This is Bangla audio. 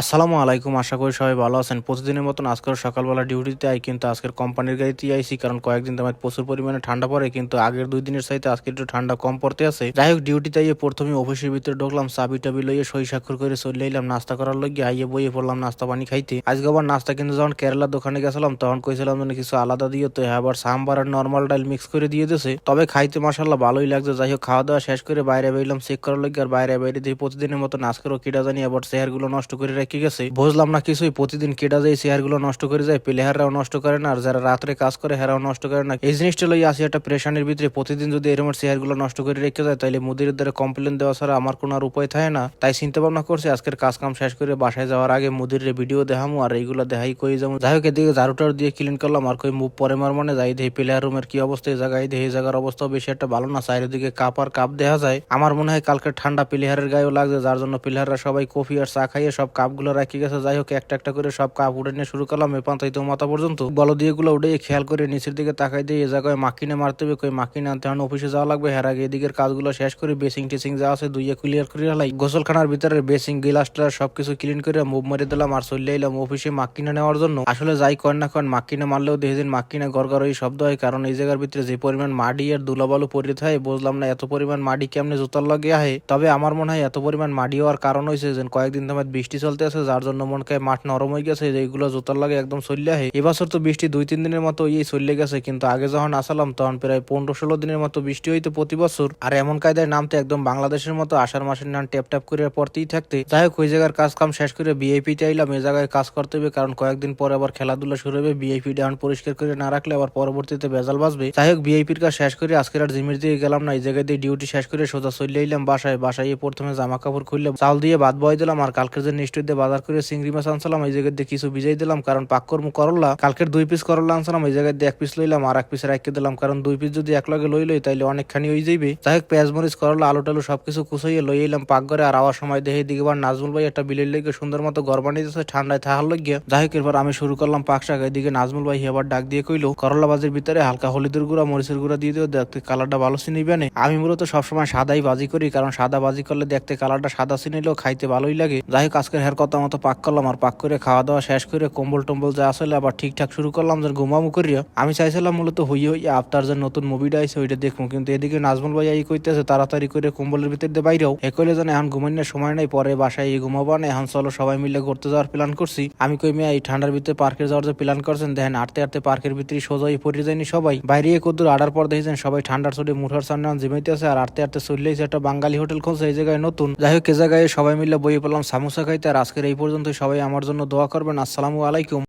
আসসালামু আলাইকুম, আশা করি সবাই ভালো আছেন। প্রতিদিনের মতন আজকের সকালবেলা ডিউটিতে আই কিন্তু আজকের কোম্পানির গাড়িতেই আইসি কারণ কয়েকদিন তো আমার প্রচুর পরিমাণে ঠান্ডা পড়ে, কিন্তু আগের দুই দিনের চাইতে আজকে একটু ঠান্ডা কম পড়তে আছে। যাই হোক, ডিউটিতে আইয়ে প্রথমে অফিসের ভিতরে ঢুকলাম চাবি টাবি লইয়ে সই স্বাক্ষর করে চলে এলাম নাস্তা করার লগে আইয়ে বইয়ে পড়লাম নাস্তা পানি খাইতে। আজকে আবার নাস্তা কিন্তু যখন কেরালার দোকানে গেছিলাম, তখন কইছিলাম যেন কিছু আলাদা দিয়ে তো আবার সাম্বার আর নর্মাল ডাল মিক্স করে দিয়ে দিয়েছে তবে খাইতে মাসাল্লাহ ভালোই লাগছে, যাই হোক খাওয়া দাওয়া শেষ করে বাইরে বেরলাম চেক করার লগে আর বাইরে বাইরে দিয়ে প্রতিদিনের মতো আজকেরও কিটা জানি আবার চেয়ারগুলো নষ্ট করে রেখে গেছে? বুঝলাম না কিছুই। প্রতিদিন কেটা যায় চেয়ারগুলো নষ্ট করে যায়, প্লেয়াররাও নষ্ট করে না, আর যারা রাত্রে কাজ করে, হেরাও নষ্ট করে না। এই জিনিসটা লই আসি একটা প্রেশানের ভিতরে। প্রতিদিন যদি এরকম চেয়ারগুলো নষ্ট করে রেখে যায় তাহলে মুদির দ্বারা কমপ্লেন দেওয়া ছাড়া আমার কোনো আর উপায় থাকে না। তাই চিন্তা ভাবনা করছি, আজকের কাজ কাম শেষ করে বাসায় যাওয়ার আগে মুদির ভিডিও দেখামু, আর এইগুলো দেখাই কই যাব যাই হোক, এদিকে ঝাড়ুটার দিয়ে ক্লিন করলাম, আর কই মুভ পরে মার মানে যাই দেখি প্লেয়ার রুমের কি অবস্থা, এই জায়গায় এই জায়গার অবস্থা বেশি একটা ভালো না। চারিদিকে কাপ আর কাপ দেখা যায়। আমার মনে হয় কালকে ঠান্ডা প্লেয়ারের গায়েও লাগছে, যার জন্য প্লেয়াররা সবাই কফি আর চা খাইয়ে সব কাপগুলো রাখি গেছে। যাই হোক, একটা একটা করে সব কাপ উঠে নিয়ে শুরু করলাম। এ পান্তাই তো মাথা পর্যন্ত। বল দিয়ে গুলো উঠে খেয়াল করে নিচের দিকে তাকাই দিয়ে এ জায়গায় মাকিনে মারতে হবে। কই মাকিনে আনতে হন অফিসে যাওয়া লাগবে। হের আগে এদিকের কাজগুলো শেষ করে বেসিং টেসিং যা আছে দুইয়ে ক্লিয়ার করে হালাই গোসলখানার ভিতরে বেসিং গিলাসটা সবকিছু ক্লিন করে মুভ মারি দিলাম আর চলে এলাম অফিসে মাকিনা নেওয়ার জন্য। আসলে যাই কর না করেন মাকিনা মারলেও দেখে দিন মাকিনা গড়গড় ওই শব্দ হয়, কারণ এই জায়গার ভিতরে যে পরিমাণ মাটি আর দুলাবালু পড়ে থাকে, বুঝলাম না এত পরিমাণ মাটি কেমনে জুতার লাগে আহে। তবে আমার মনে হয় এত পরিমাণ মাটি হওয়ার কারণ হয়েছে যে কয়েকদিন তোমার বৃষ্টি চলতে আছে যার জন্য মনে হয় মাঠ নরম হয়ে গেছে যেগুলো জুতার লাগে একদম চললে আহে এবছর তো বৃষ্টি দুই তিন দিনের মতো ইয়ে চললে গেছে, কিন্তু আগে যখন আসালাম, তখন প্রায় পনেরো ষোলো দিনের মতো বৃষ্টি হইতো প্রতি বছর। আর এমন কায়দায় নামতে একদম বাংলাদেশের মতো আষাঢ় মাসের নাম ট্যাপ ট্যাপ করে পড়তেই থাকতে। যাই হোক, ওই জায়গার কাজ কাম শেষ করে বিআইপি চাইলাম এই জায়গায় কাজ করতে হবে, কারণ কয়েকদিন পরে আবার খেলাধুলা শুরু হবে বিআইপি ডাউন পরিষ্কার করে না রাখলে আবার পরবর্তীতে ভেজাল বাজবে যাই হোক বিআইপির কাজ শেষ করে আজকের আর জিমের দিকে গেলাম না, এই জায়গায় দিয়ে ডিউটি শেষ করে সোজা চলে এলাম বাসায়। বাসায় প্রথমে জামা কাপড় খুললে চাল দিয়ে বাদ বয় দিলাম, আর কালকের যে নিশ্চয় দিয়ে বাজার করে চিংড়ি মাছ আনছিলাম, এই জায়গায় দিয়ে কিছু ভিজাই দিলাম। কারণ পাক্কর করলা, কালকের দুই পিস করলা আনছিলাম, এই জায়গায় দিয়ে এক পিস লইলাম, আর এক পিস রাখিয়ে দিলাম। কারণ দুই পিস যদি এক লগে লই লই, তাইলে অনেকখানি হয়ে যাইবে। যাই হোক, পেঁয়াজ মরিচ, করলা, আলু টালু সবকিছু কুচাইয়ে লই এলাম পাকঘরে, আর আওয়ার সময় দেখে দিকে নাজমুল ভাই একটা বিলের লেগে সুন্দর মতো ঘর বানিয়ে দিতেছে ঠান্ডায় থাকার লাগিয়া। যাই হোক, এরপর আমি শুরু করলাম পাক শাক। এদিকে নাজমুল ভাই এবার ডাক দিয়ে কইলো, করলা বাজির ভিতরে হালকা হলুদের গুঁড়া, মরিচের গুঁড়া দিয়ে দিও, দেখতে কালারটা ভালো চিনিবে না আমি মূলত সবসময় সাদাই বাজি করি, কারণ সাদা বাজি করলে দেখতে কালারটা সাদা চিনিলেও খাইতে ভালোই লাগে। যাই হোক, আজকের হের কথা মতো পাক করলাম আর পাক করে খাওয়া দাওয়া শেষ করে কম্বল টম্বল যা আসলে আবার ঠিকঠাক শুরু করলাম যে ঘুমামু করিয়া আমি চাইছিলাম মূলত হইয়ে হইয়া আফতার যে নতুন মুভিটা আইছে, ওইটা দেখব কিন্তু এদিকে নাজমুল ভাই এই কইতেছে, তাড়াতাড়ি করে কম্বলের ভিতর দিয়ে বাইরেও এ কইলে এখন ঘুমানোর সময় নাই, পরে বাসায় এই ঘুমাবো না। এখন চলো সবাই মিলে ঘুরতে যাওয়ার প্ল্যান করছি। আমি কই, মেয়ে, এই ঠান্ডার ভিতরে পার্কে যাওয়ার যে প্ল্যান করছেন, দেখেন আটতে আটতে পার্কের ভিতরে সোজাই পড়ে যায়নি সবাই। বাইরে কদ্দুর আড়ার পর দেখেছেন, সবাই ঠান্ডার চোটে মুঠার সামনে জিমাইতে আছে, আর আটতে আটতে চললেইছে একটা বাঙালি হোটেল, খুলছে, এই জায়গায় নতুন। যাই হোক, এ জায়গায় সবাই মিলে বই পেলাম সামোসা খাইতে, আর আজকের এই পর্যন্ত সবাই আমার জন্য দোয়া করবেন। আসসালামু আলাইকুম।